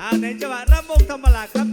อาในจังหวะระมงธรรมลาครับ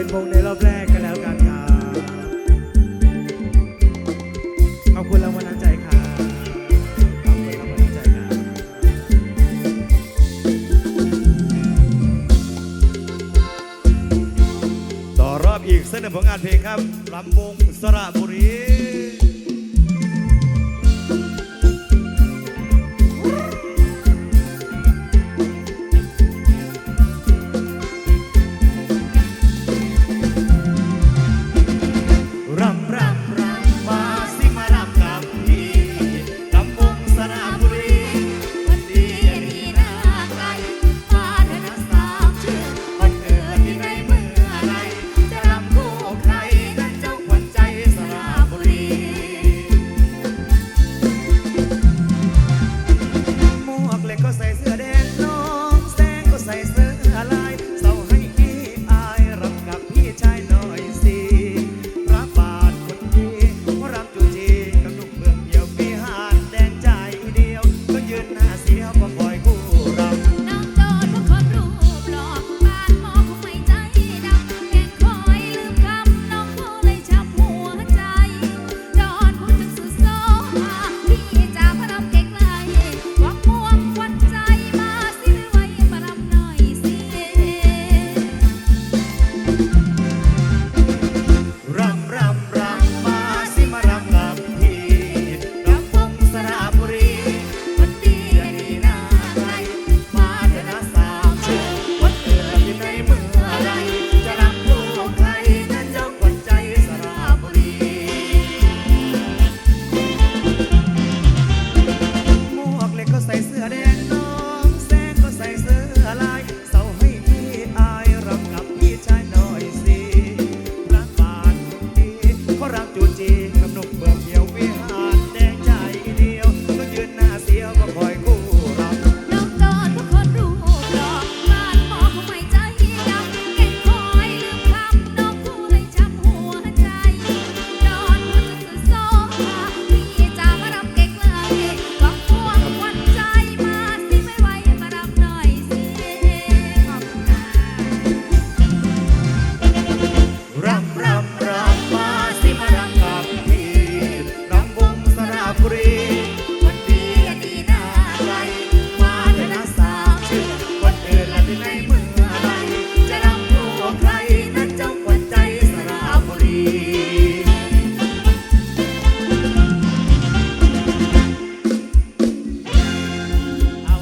เป็นวงในรอบแรกกันแล้วกันครับขอบคุณรางวัลน้ำใจครับขอบคุณรางวัลน้ำใจครับ ต่อรอบอีกเส้นหนึ่งของงานเพลงครับลำวงสระบุรี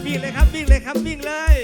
วิ่งเลยครับวิ่งเลยครับวิ่งเลย